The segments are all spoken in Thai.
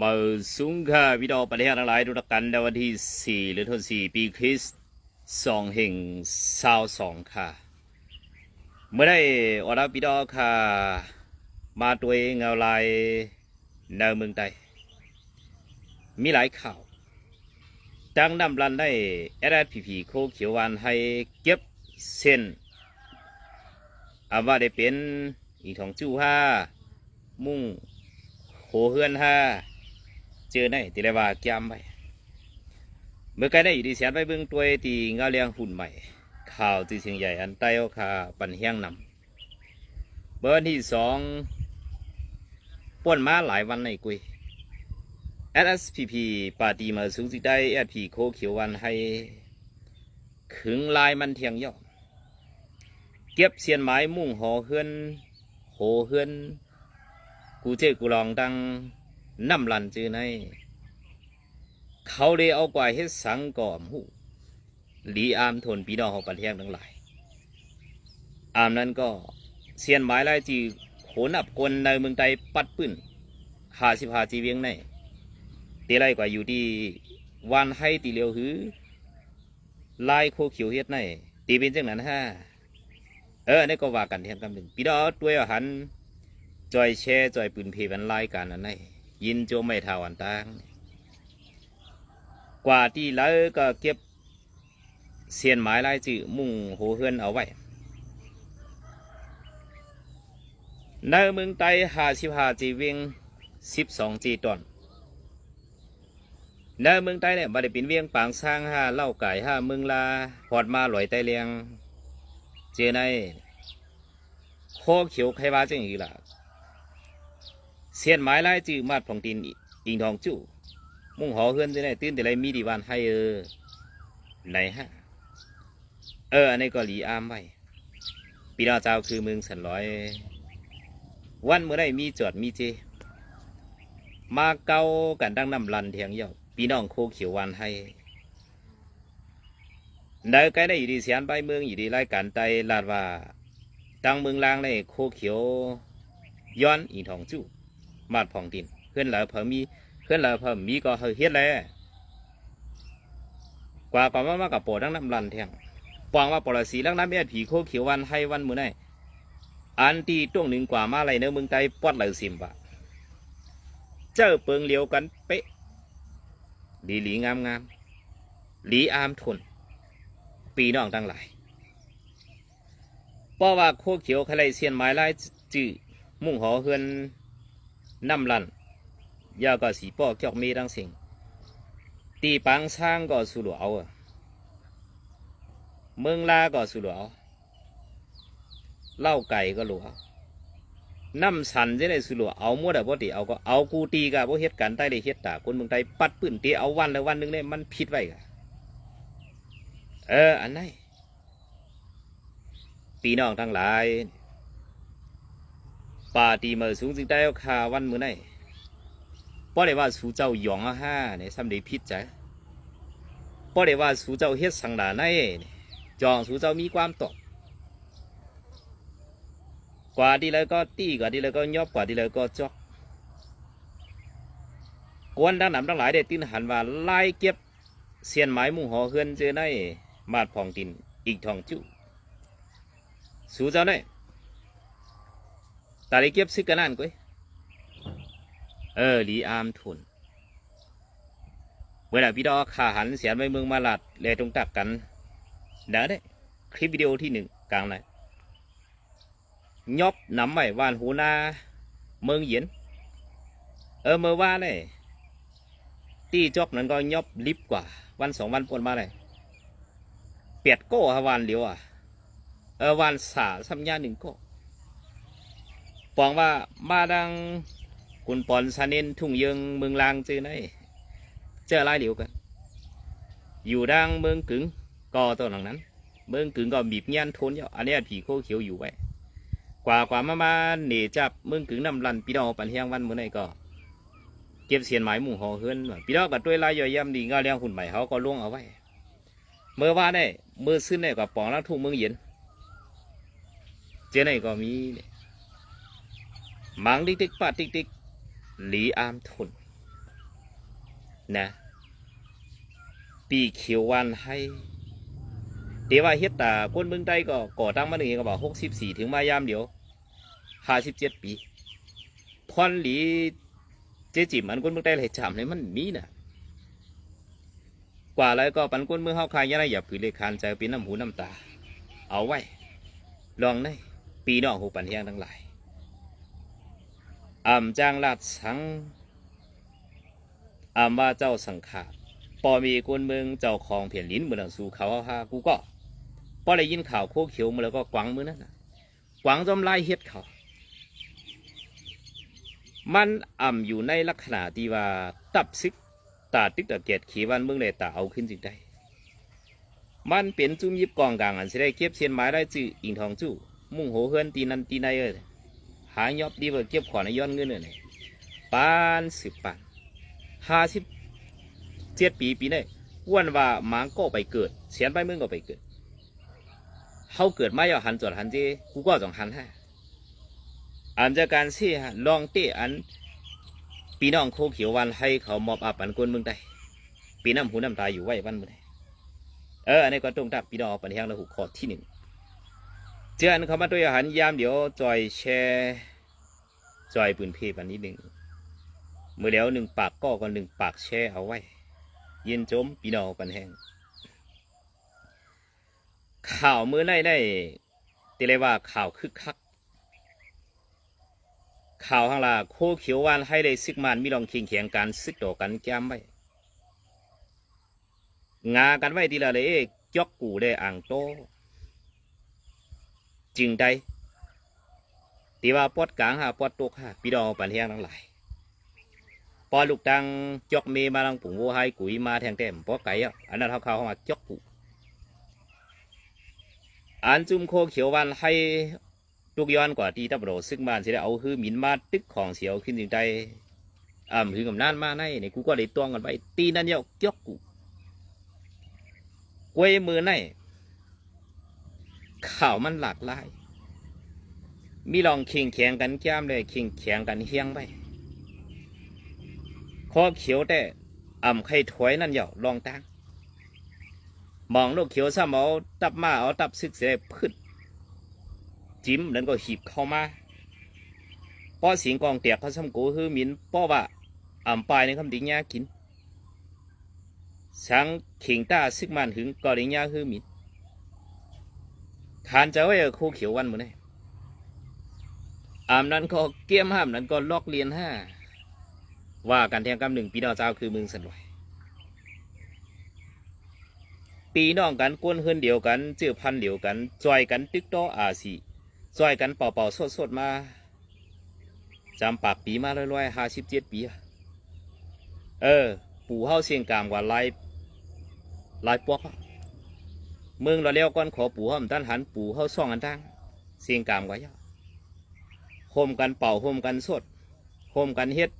มาสูงค่ะพี่ดอประเทศทั้งหลายทุกกันในวันที่ 4 หรือทน4ปีคริสต์สองแห่งสาวสองค่ะ เมื่อได้อรับพี่ดอกค่ะ มาตัวเองเอาลายในเมืองไทยมีหลายข่าวดังนำรันได้เอสพีพีโคเขียววันให้เก็บเส้นอาว่าได้เป็นอีทองจู้ห้ามุ่งโหเฮือนห้า เจอในตีเลว่าแก้มไปเมื่อไกลได้อยู่ดีเสียนไปเบื้องตัวตีเงาเลี้ยงหุ่นใหม่ข่าวตีเสียงใหญ่อันใต้เอาคาปันเฮียงนำเบอร์ที่สองป่วนมาหลายวันในกุย SSPP ปาตีมาสูงสิได้ SP โคเขียววันให้ขึงลายมันเทียงย่อมเก็บเสียนไม้มุ่งหอเฮือนโหเฮือนกูเจกูลองดัง น้ำลันจือในเขาเลยเอากว่าเฮ็ดสังก่อมหูหลีอามทนปีน้องของประเทศทั้งหลาย อามนั้นก็เสียนหมายลายจีโขนับกลในเมืองไทยปัดปื้นหาสิบหาจีเวียงในตีไรกว่าอยู่ที่วันให้ตีเลียวหือลายโคเขียวเฮ็ดในตีเป็นจังนั้นฮะเออนนี้ก็ว่ากันเทียนคำหนึ่งปีน้องด้วยหารจอยแช่จอยปืนเพวันไล่กันอันไหน ยินโจไม่เท่าอันต่าง กว่าที่แล้วก็เก็บเสียนไม้ลายจื่อมุ่งโหเฮือนเอาไว้ในเมืองไต้หาสิบหาจีเวียงสิบสองจีตอนในเมืองไต้เนี่ยบัดเป็นเวียงปางสร้างห้าเล่าไก่ห้าเมืองลาพอดมาลอยไตเลียง เจอในโคเขียวใครว่าจังอีกล่ะ เสียนไม้ลายจื้อมาดผ่องตินอิงทองจู่มุ่งหอเฮือนจะได้ตื่นแต่ไรมีดีวันให้เออไหนฮะ เอออันนี้ก็หลีอามไว้ปีดาเจ้าคือเมืองสันร้อย วันเมื่อได้มีจอดมีเจ มาเกากันดังน้ำลันเทียงเยาปีน้องโคเขียววันให้ได้ใกล้ได้อยู่ดีเสียนไปเมืองอยู่ดีรายการไตลาดว่าตังเมืองลางในโคเขียวย้อนอีทองจู่ มาดผ่องดินเพื่อนเราเพิ่มมีเพื่อนเราเพิ่มมีก็เฮ็ดแล้วกว่าก่อนว่ามากับปอดังน้ำรันเทียงปองว่าปรสีลังน้ำเอ็ดผีโคเขียววันให้วันมือไหนอันที่ต้วงหนึ่งกว่ามาไรเนื้อเมืองไทยปอดเลยสิมบะเจ้าเปิงเลียวกันเป๊ะดีหลีงามงามหลีอามทนปีน้องทั้งหลายเพราะว่าโคเขียวใครเสียนไม้ลายจื้อมุ่งหอเฮือน น้ำลันยาก็สีปอกจอกมีดังสิ่ง ตีปังช้างก็สุหลวเอาอะเมืองลาก็สุหลวเอาเล้าไก่ก็หลวเอน้ำสันจะได้สุหลวเอาหมดอะพอดีเอาก็เอากูตีกะพวกเฮ็ดกันใต้ได้เฮ็ดตาคนเมืองไทยปัดปืนตีเอาวันละวันหนึ่งเนี่ยมันผิดไว้กะเอออันไหนปีน้องทั้งหลาย ป่าตีมือสูงจึงได้เอาคาวันมือไหนป้อได้ว่าสูเจ้าหยองอาห้าเนี่ยซ้ำได้พิษจ้ะป้อได้ว่าสูเจ้าเฮ็ดสังดาในจองสูเจ้ามีความตอกว่าที่แล้วก็ตีกว่าที่แล้วก็ยอบกว่าที่แล้วก็จอกกวนดังนำทั้งหลายได้ตินหันว่าไล่เก็บเสียนไม้มุ่งหอเฮือนเจอในมาดผ่องตินอีกทองจุสูเจ้าในตาลิเก็บซึกกันนั่นกุ้ย เออลีอามทุนเวลาพี่ดอขาหันเสียนไปเมืองมาลัดเลยตรงตักกันเด้อเด้คลิปวิดีโอที่หนึ่งกลางไหนยอบนำไว้วานหูนาเมืองเยียนเออเมื่อว่าเลยตีจอกนั้นก็ยอบลิบกว่า วันสองวันปนมาเลยเปียดโก้ฮะวันเดียวอะเออวันสาสัญญาหนึ่งโก้ ปองว่ามาดังกุนปอนซานินทุ่งเยิงเมืองลางจือไหนเจอลายเหลียวกัน อยู่ดังเมืองกึ๋งก็ตัวหลังนั้น เมืองกึ๋งก็บีบยันทนเยอะอันนี้ผีโคเขียวอยู่ไว้ กว่ากว่ามามาเหนีจับเมืองกึ๋งนำลันพี่น้อปันเฮียงวันเมื่อไหนก็ เก็บเสียนหมายหมู่หอเฮือนว่าพี่น้องกับด้วยลายย่อยย่ำดีก็เลี้ยงหุ่นใหม่เขาก็ล่วงเอาไว้ เมื่อว่าได้เมื่อซื้อได้ก็ปองแล้วทุ่งเมืองเย็น เจ้ไหนก็มีเนี่ย มังติ๊กติ๊กปาติ๊กติ๊กหลีอามทุน นะ ปีเขียววันให้เดี๋ยวว่าเฮ็ดตาคนเมืองใต้ก็ก่อตั้งมาหนึ่งก็บอกหกสิบสี่ถึงมายามเดียวห้าสิบเจ็ดปีพรหลีเจจิมอันคนเมืองใต้เลยจำเลยมันมีนะกว่าแล้วก็ปันคนเมืองเฮาคายยะไรอย่าผือเลคานใจเป็นน้ำหูน้ำตา เอาไว้ ลองในปีน้องหูปันเฮียงทั้งหลาย อ่ำจางลาดสังอ่ำว่าเจ้าสังขารปอมีคนเมืองเจ้าของเพียนลิ้นเมืองสู่เขาฮากูก็พอได้ยินข่าวโคเขียวมาแล้วก็กวังมือนั่นนะกวังจอมไล่เฮ็ดเขา มันอ่ำอยู่ในลักษณะที่ว่าตับซิกตาตึกตะเกียดขีวันเมืองเลยตาเอาขึ้นจึงได้ มันเป็นจุ่มยิบกองกลางอันสิได้เก็บเสียนไม้ได้จื้ออิงทองจู้มุ่งโหเฮือนตีนันตีในเอ้ย หายอบดีเบอเก็บขอในย้อนเงินเอ้ยปานสิบปานห้าสิบเจ็ดปีปีนี้อ้วนว่าหมาก็ไปเกิดเสียนไปมึงก็ไปเกิดเขาเกิดมา要หันจวดหันเจกูก็ต้องหันให้อันจากการเสียลองเตะอันปีน้องโคเขียววันให้เขามอบอับอันกวนเมืองได้ปีน้ำหูน้ำตาอยู่ไหววันเมื่อไเอออันนี้ก็ตรงตับปีน้องปัญหาและหูข้อที่หนึ่งเจ้าอันเขามาด้วยอาหารยามเดี๋ยวจอยแชร์ จอยปืนเพปันนี้หนึ่งเมื่อแล้วหนึ่งปากก็ก็หนึ่งปากแชร์เอาไว้ เย็นจมปีนอปันแห้งข่าวมือในได้ตีเลยว่าข่าวคึกคัก ข่าวข้างล่าโคเขียววานให้ได้ซึกมันมีลองเคียงเคียงการซึกต่อกันแก้มไว้งากันไว้ทีละเลยยกกูได้อ่างโต จึงได้ ตีว่าปอดกลางหาปอดตกหาปีดองปันแห้งทั้งหลายพอลูกตังจอกเมมาลังปุ๋งวัวให้กุยมาแทงแต้มพอไก่อะอันนั้นเขาเขาเข้ามาจอกปุ๋อันจุ่มโคเขียววันให้ลูกย้อนกว่าที่ตับโรซึ่งบ้านสิได้เอาคือหมินมาตึกของเสียวขึ้นจึงได้อ่ำถึงกับนั่นมาในนี่กูก็ได้ตวงกันไป ตีนั่นเยาจอกกูกวยมือในข่าวมันหลากหลาย มีลองเคียงแข่งกันแก้มเลยเคียงแข่งกันเฮียงไปคอเขียวแต่อ่ำไข่ถวยนั่นเหยาลองตั้งมองลูกเขียวซ้ำเอาตับมาเอาตับซึกเสียพืชจิ้มนั้นก็หีบเข้ามาป้อสียงกองเตียกเขาซ้ำกูฮือมินป้อว่าอ่ำปลายในคำดิ้งยากินสังเข่งตาซึกมันหึงก็ดิ้งยาฮือมินขานจะไว้คู่เขียววันมือนี่ อ่ำนั้นก็เกี้ยมห้ามนั้นก็ลอกเลียนห้าว่ากันแทงกำหนึ่งปีน้องเจ้าคือเมืองสันไหวปีน้องกันกวนเฮือนเดียวกันเจือพันเดียวกันจอยกันตึกโตออาสีจอยกันเป่าเป่าสดสดมาจำปากปีมาลอยๆห้าสิบเจ็ดปีเออ ปู่เฮาเสียงกามกว่าลายลายปอกเมืองเราเลี้ยวก้อนขอปู่เฮาด้านหันปู่เฮาซ่องอันตั้งเสียงกามกว่าเยอะ โฮมกันเป่าโฮมกันสดโฮมกันเฮ็ด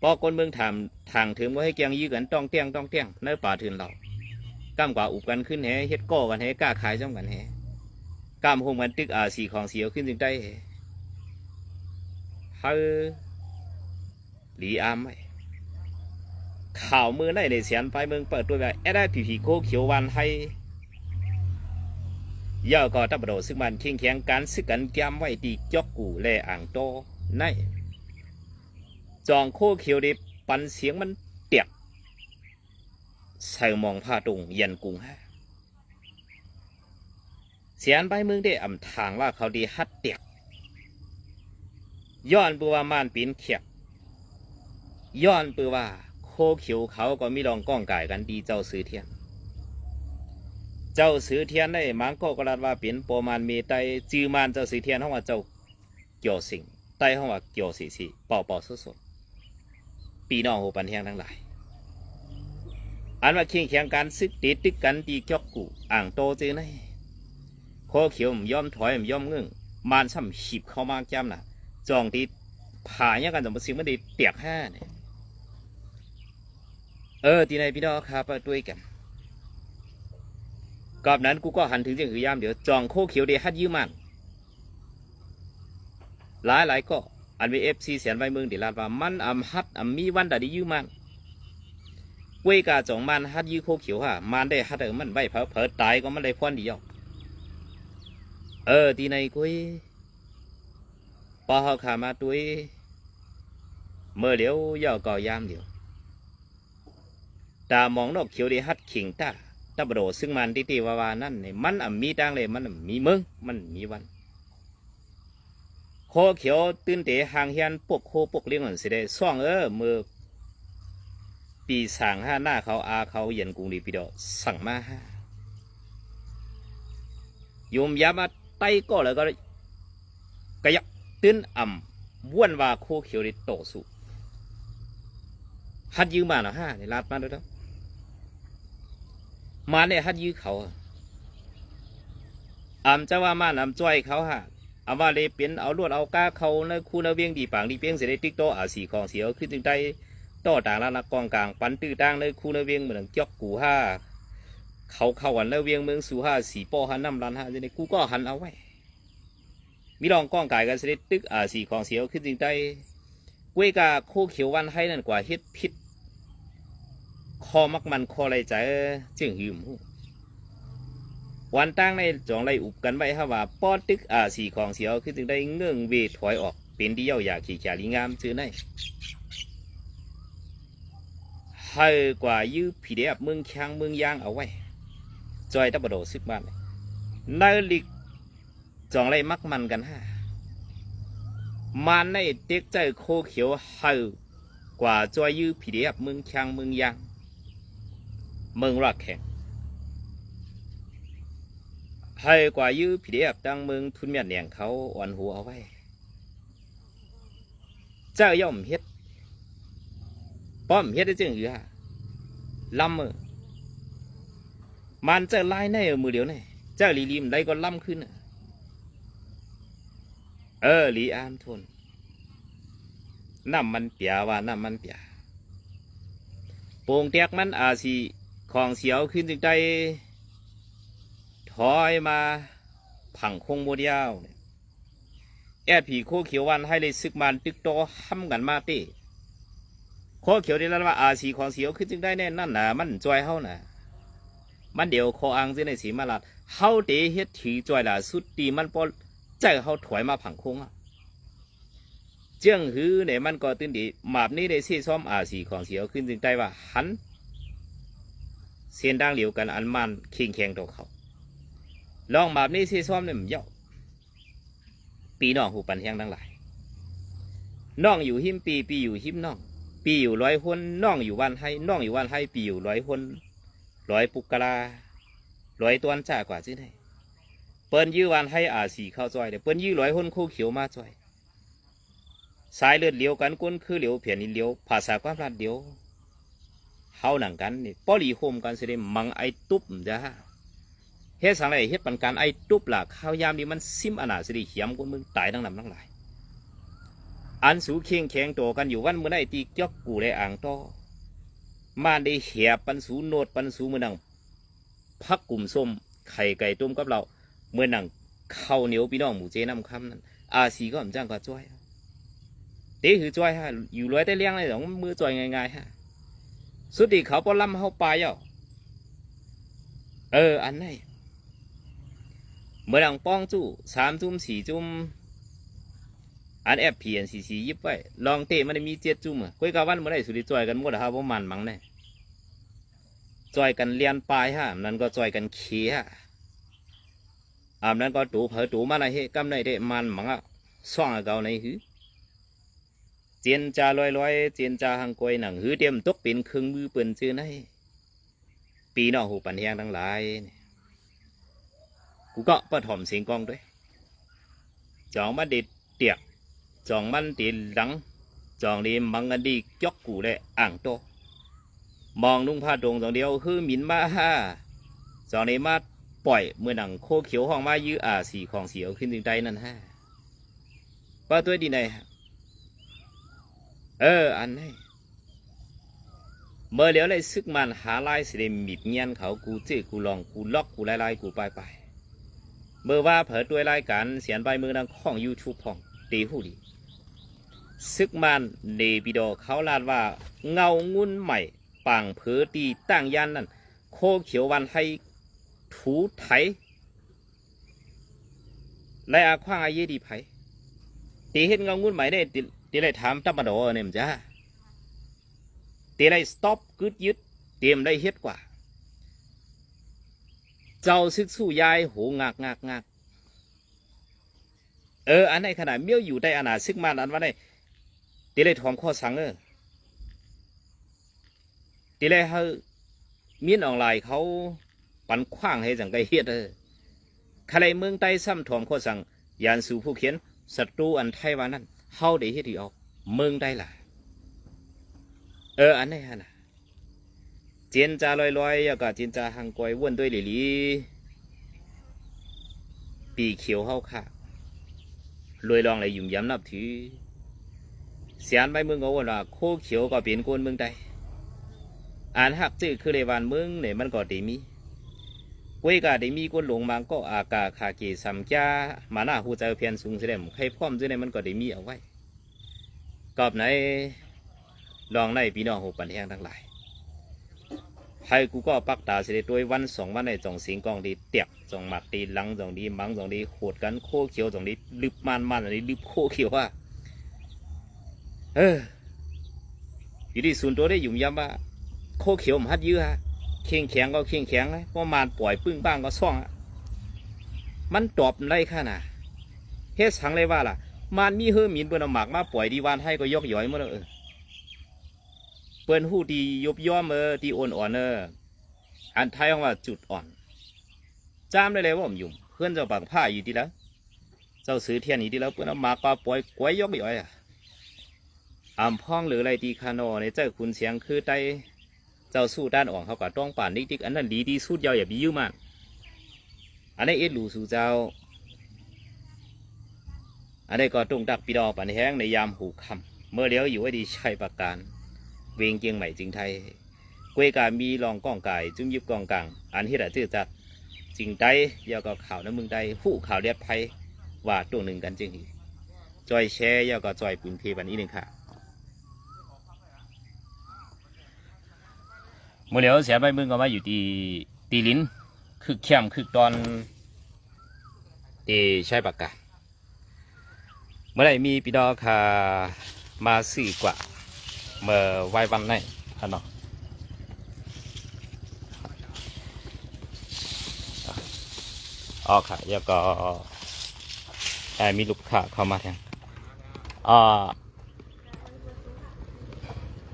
พอคนเมืองถามทางถึงว่าให้เกียงยื้อกันต้องเตี้ยงต้องเตี้ยงในป่าถืนเราก้ามกว่าอุบกันขึ้นแหเฮ็ดก้อกันแหกล้าขายจ้องกันแหก้ามโฮมกันตึกอาสีของเสียวขึ้นจึงได้เฮาหลีอามไหมข่าวมือในในเสียนไปเมืองเปิดตัวแบบแอดได้ผีผีโคเขียววันให้ ย่อก็ตับโดซึ่งมันเคียงแข็งการซึกกันแก้มไว้ตีจอกกูแลอ่างโตในจองโคเขียวดิปันเสียงมันเตียกใส่มองผ้าตุงยันกุงฮะเสียนไปเมืองได้อำทางว่าเขาดีฮัดเตียกย้อนปือว่ามานปีนเขียกย้อนปือว่าโคเขียวเขาก็มีรองก้องกายกันดีเจ้าซื้อเทียน เจ้าซื้อเทียนได้มังก็กระดว่าเป็นโปรมานเมไตจือมานเจ้าซื้อเทียนห้องว่าเจ้าเกี่ยวสิ่งไตห้องว่าเกี่ยวสีสีเป่าเป่าสดสดปีน้องโหปันแห้งทั้งหลาย อันว่าเคียงแข่งการซึกติดติดกันตีจอกกูอ่างโตเจอไนโคเขียวมย่อมถอยมย่อมเงึ่งมานซ้ำหีบเข้ามาจ้ำน่ะจองตีผ่าเนี่ยกันสมบัติสิ่งมันดีเตียกห้าเนี่ยเออตีในพี่น้องครับด้วยกัน กอบนั้นกูก็หันถึงเรื่องคือยามเดี๋ยวจองโคเขียวเดฮัดยืมมันหลายหลายๆก็อันมีเอฟซีเสียนไว้เมืองเดีลาดว่ามันอำฮัดอำมีวันดาดียืมมันกล้วยกาจองมันฮัดยื้อโคเขียวฮะมันได้ฮัดเออมันไว้เผลอเผลอตายก็มันได้พอนเดียวเออทีในกล้ยปอเขาขามาตุยเมื่อเดี๋ยวย่อก่อยามเดียวตามองนอกเขียวได้ฮัดขิงตา ตบโดซึ่งมันที่ตีวาวานั่นเนี่ยมันอะมีตังเลยมันอะมีมึงมันมีวันโคเขียวตื่นเตะหางเฮียนปกโคปกเลี้ยงหนสิได้ซ่องเออมือปีสางห้าหน้าเขาอาเขาเย็นกรุงดีปีดอกสั่งมาห้าโยมยามาไต้ก็แล้วก็กระยักตื้นอ่ำว้วนว่าโคเขียวได้โตสุฮัดยืมมาหน่ะห้าในลาดมาด้วยแล้ว มาเนี่ยฮัดยื้อเขาอะอ่ำจะว่ามาอ่ำจ้อยเขาฮะอาว่าเลยเปลี่ยนเอาลวดเอาก้าเขาในคู่นเวียงดีปางดีเปียงเสได็จติ๊กโตอาสีของเสียวขึ้นจึงได้ต่อต่างละนักกองกลางปันตื้อต่างในคู่นเวียงเหมือนจอกกูห้าเขาเข้าวันในเวียงเมืองสู่ห้าสีปอหันน้ำรันห้าจะในกูก็หันเอาไว้มีรองก้องกายกันเสได็จตึกอาสีของเสียวขึ้นจึงได้เวกาโคเขียววันให้นั่นกว่าเฮ็ดพิษ คอมักมันคอไรใจจึงหืมหูวันตั้งในจองไรอุบกันไว้ฮะว่าป้อตึกอาสีของเสียวคือจึงได้เงื่องเวถอยออก เป็นเดียวอยากขี่ขาลีงามจื้อในให้กว่ายื้อผีเดียบเมืองช้างเมืองยางเอาไว้ จอยตะบโดซึกบ้านนาลิกจองไรมักมันกันฮะมันในเด็กใจโคเขียวให้กว่าจอยยื้อผีเดียบเมืองช้างเมืองยาง เมืองรักแข่งให้กว่ายื้อผีเดียบดังเมืองทุนเมียนแหนงเขาอ่อนหัวเอาไว้เจ้าย่อมเฮ็ดป้อมเฮ็ดได้จึงอยู่ฮะลำมือมันเจ้าไลายในเอามือเดียวนี่เจ้าลีลีมได้ก็ล่ำขึ้นเออลีอามทนน้ำมันเปียว่าน้ำมันเปียโป่งแตกมันอาสี ของเสียวขึ้นจึงได้ถอยมาผังคงโมเดียวเนี่ยแอดผีโคเขียววันให้เลยซึกมันตึกโตห้ำกันมาเต้โคเขียวได้แล้วว่าอาสีของเสียวขึ้นจึงได้แน่นั่นนะมันจอยเฮาน่ะมันเดี๋ยวคออังจะในสีมาลัดเฮาเตเฮ็ดถือจอยล่ะสุดตีมันปอใจเฮาถอยมาผังคงอะเจียงหือเนี่ยมันก็ตื่นดีหมาบนี้ได้ซี่ซ้อมอาสีของเสียวขึ้นจึงได้ว่าหัน เสียนดังเหลียวกันอันมันเคียงแข็งต่อเขาลองแบบนี้สิซ้อมเนี่ยมันเยาะปีน้องหูปันแห้งทั้งหลายน้องอยู่หิมปีปีอยู่หิมน้อง ปีอยู่ร้อยคนน้องอยู่วันให้น้องอยู่วันให้ปีอยู่ร้อยคนร้อยปุกกะลาร้อยตัวนจ่ากว่าสิได้เปิ้นยื้อวันให้อาสีเข้าจอยเดี๋ยวเปิ้นยื้อร้อยคนคู่เขียวมาจอยสายเลือดเหลียวกันก้นคือเหลียวเพียนนินเหลียวภาษาความรัดเดียว เฮาหนังกันนี่ป้อหลีโฮมกันสิได้มังไอตุ๊บจ้าเฮ็ดสังไรเฮ็ดปันการไอตุ๊บลักข้าวยามนี้มันซิมอนาสิริเขียมกว่ามึงตายทั้งนำทั้งหลาย อันสูเคียงแข็งตัวกันอยู่วันเมื่อได้ตีเจอกกูได้อ่างโตมาได้เหียปันสูโนดปันสูมือนังพักกลุ่มส้มไข่ไก่ต้มกับเราเมื่อนังข้าวเหนียวพี่น้องหมูเจน้ำคำนั้นอาสีก็มจ้างก็จ้อยเตะคือจ้อยฮะอยู่ร้อยแต่เลี้ยงเลยสองมือจ้อยง่ายๆฮะ สุดที่เขาปล้ำเขาปลายอะเออ อันไหนเมื่อดังป้องจู้สามจุ่มสี่จุ่มอันแอบเพียนสี่สี่ยิบไว้ลองเตะมันได้มีเจ็ดจุ่มอะคุยกับวันเมื่อได้สุดที่จอยกันหมดอะครับว่ามันมั้งแน่จอยกันเลียนปลายฮะนั้นก็จอยกันเขี้ฮะอานั้นก็ตูเผยตูมาในเฮกำในเดมันมังอะซ่องเกาในหือ จียนจาลอยลอยๆเจียนจาหังกวยหนังหือเตรียมตกเป็นเครื่องมือเปิ่นชื่อในปีนอกหูปันแหงทั้งหลาย กูก็ปะถมเสียงกองด้วยจองมาดิดเตียกจองมันตีหลังจองดีมังกันดีจอกกูเลยอ่างโตมองนุ่งผ้าดงสองเดียวคือหมินมาฮ่าจองนี้มาปล่อยเมื่อหนังโคเขียวห้องมายื้ออาสีของเสียวขึ้นถึงใดนั่นฮะป้าตัวดีไหน เออ อันไหนเมื่อเดี๋ยวเลยซึกมันหาลายสิเดมิดเงียนเขากูเจ้กูลองกูล็อกกูไล่ไล่กูไปไปเมื่อว่าเผยตัวรายการเสียนใบมือนังของยูทูบพองตีหูดีซึกมันเนบิโดเขาลาดว่าเงางุนใหม่ปังเผือตีตั้งยันนั่นโคเขียววันให้ถูไถและอาควางอาเยดีไผตีเห็นเงางุ่นไหม่ได้ ตีตีเลยถามตับมาโดเนี่ยมจ้าตีเลยสต็อปกึดยึด เตรียมได้เฮ็ดกว่า เจ้าซึกสู้ยายโหงากงากงากเออ อันไหนขนาดเมียวอยู่ได้อานาซึกมาอันว่าได้ตีเลยถอมข้อสังเออตีเลยเฮามีนออนไลน์เขาปันขว้างให้จังไกเฮ็ดเออใครเมืองใต้ซ้ำถอมข้อสังยานสู่ผู้เขียนศัตรูอันไทยว่านั้น เฮาได้เฮ็ดดีออกเมืองได้ล่ะ เออ อันไหนฮะน่ะเจียนจาลอยลอยๆแล้วก็เจียนจาหังกวยวนด้วยหลีหลีปีเขียวเฮาค่ะรวยรองเลยยุ่มย้ำนับถือเสียนไปเมืองก็ว่าว่าโคเขียวก็เป็นคนเมืองใดอ่านหักจื้อคือในวันเมืองเนี่ยมันก็ด้มี กวยก็ได้มีคนหลงมาก็อากาคาเกสัมจ้ามาหน้าหูเจเพียนสูงเสด็จใครพร้อมจื้อในมันก็ได้มีเอาไว้กอบไหนลองในพี่น้องหูปันแห้งทั้งหลายให้กูก็ปักตาเสด็จด้วยวันสองวันในจองสิงกองดีเตียบจองหมักดีหลังจองดีมังจองดีโขดกันโคเขียวจองดีลึบมันมันอันนี้ลึบโคเขียวว่าเอออยู่ที่ส่วนตัวได้หยุ่มยำว่าโคเขียวมันฮัดยื้อฮะ เข่งแข็งก็เข่งแข็งเลยพราะมันปล่อยปึ้งบ้างก็ซ่องอะมันตอบไรข้าน่ะเฮ็ดสังเลยว่าล่ะ มันมีเฮือมินเปิ้นเอาหมากมาปล่อยดีวานให้ก็ยกย่อยมาแล้วเออเปิ้นหู้ดียบย่อมเออที่อ่อนอ่อนเอออันไทยว่าจุดอ่อนจามได้เลยว่าผมยุ่มเพื่อนเจ้าปังผ้าอยู่ที่แล้วเจ้าซื้อเทียนอยู่ที่แล้วเปิ้นเอามาปลาปล่อยกวยยกย่อยอะอ่ำพ้องหรืออะไรตีคานอในเจ้าคุณเสียงคือไต เจ้าสู้ด้านอ่อนเขาก็ต้องป่านนิดิกอันนั้นดีดีสุดยาวอย่าบียิ้มมากอันนี้เอ็ดหลูสู่เจ้า อันนี้ก็ตรงดักปีดอปันแห้งในยามหูคำเมื่อเลี้ยวอยู่ไว้ดีชัยประการ เวงเจียงใหม่จึงไทยกวยกามีรองก้องกายจุ้มยิบกองกลางอันที่ระจื้อจัดจริงใจยาวก็ข่าวน้ำมึงใดผู้ข่าวเลียดไพว่าตัวหนึ่งกันจึงจอยแชร์ยาวก็จอยปุ่นเพบันนี้หนึ่งค่ะ เมื่อเดี๋ยวเสียไปมึงก็มาอยู่ที่ตีลิ้นคือเข้มคือตอนตีใช้ปากกาเมื่อไหรมีปีดอคามาสี่กว่าเมื่อไว้วันไหนท่านเนาะอ๋อค่ะแล้วก็เอ่อมีลูกค้าเข้ามาแทนอ่า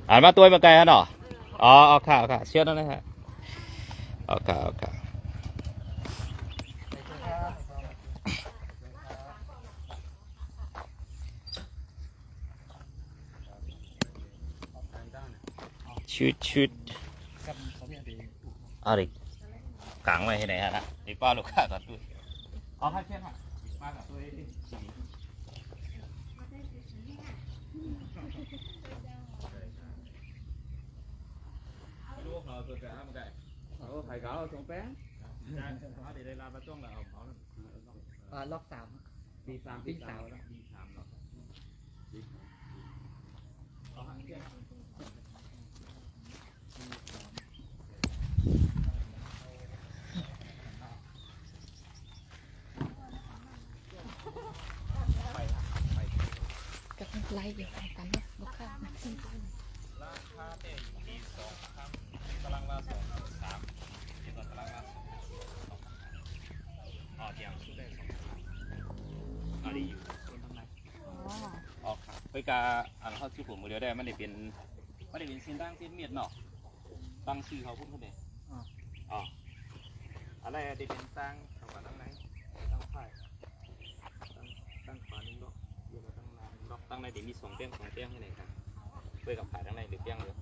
อ่านมาตัวมาไกลฮะเนาะ อ๋ออ๋อค่ะค่ะเชื่อแล้วนะฮะอ๋อค่ะอ๋อค่ะชุดชุดเอาดิกางไว้ให้ไหนฮะนะไอ้ป้าลูกค้าก่อนด้วยอ๋อค่ะเชื่อค่ะมากับตัวเอง ลูกเขาตัวแก่มันไก่ Ủa, phải gõ xuống bé เขาเดี๋ยวได้ลามาจ้องแล้วเอาเขา à, lót sạm đi sạm đi sạm ดีถามเราเอาหางเกี้ยกับไล่อ ยู่กันเนาราคาเต็มมีสองครั้งตารางละสองสามเดี๋ยวก่อตารางละสองสองอ๋อเดียวชุดได้สองครั้งอ๋อดีอยู่คนทำไมอ๋อกครับไปกาอันเขาชื่อผมมือเดียวได้มันได้เป็นมันได้เป็นเส้นตั้งเส้นเมียดเนาะตั้งชื่อเขาพูดเขาเด็อ๋ออ๋ออะไรอะได้เป็นตั้งทางฝั่งตั้งไหนตั้งไผ่ตั้งตั้งฝานึ่งดอกเดี๋ยวมาตั้งนานหนึ่งดอกตั้งในเดี๋ยวมีสองเตี้ยงสองเตี้ยงให้ไหนครับเพื่อกับขายตั้งในหรือเตี้ยงเดียว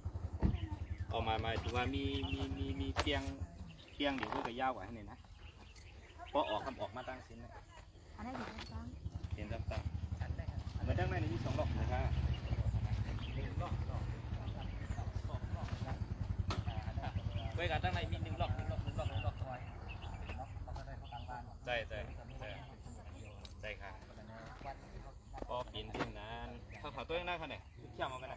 ออกมาหมายถึงว่ามีมีมีมีเตียงเตียงเดี๋ยวเพื่อกับยาวกว่าให้ไหนนะเพราะออกคำออกมาตั้งเส้นนี่ยอันนี้อยู่ในซ้เส้นตั้งตั้งเหมือนตั้งในนี่สองดอกนะครับเว้ยกันตั้งในมีหนึ่งล็อกหนึ่งล็อกหนึ่งล็อกหนึ่งล็อกคอยใช่ใช่ใช่ใช่ค่ะก็ปีนขึ้นนั้นถ้าขาตัวเองได้ค่ะเนี่ยเขี่ยมากันไห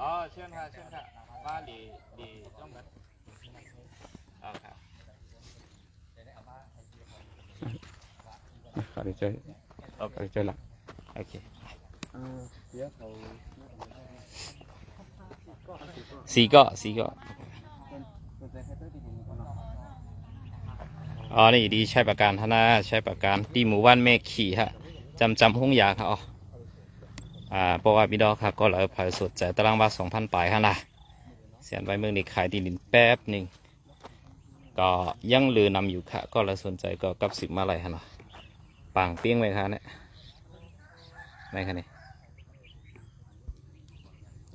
อ๋อเชิญค่ะเชิญค่ะว่าดีดีต้องแบบอ๋อครับขอได้ช่วยโอขเคอด้ช่วยหลักโอเคสีเก็สีเก็อ๋อนี่ดีใช้ประการธนาใช้ประการที่หมู่บ้านแม่ขี่ฮะจำจำห้องยาค่ะอ๋อ อ่าเพราะว่าพี่ดอกครับก็เลยพายสดใจตารางวาสองพันปลายฮะนะเสียนไว้เมืองนี้ขายที่ดินแป๊บหนึ่งก็ยังลือนำอยู่ค่ะ ก็เลยสนใจก็กับสิบมาเลฮะเนะปางเปี้ยงไหมคะเนี่ยไม่ค่ะนี่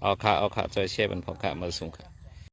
เอาค่ะเอาค่ะจอยเชฟเป็นพอค่ะมาส่งค่ะ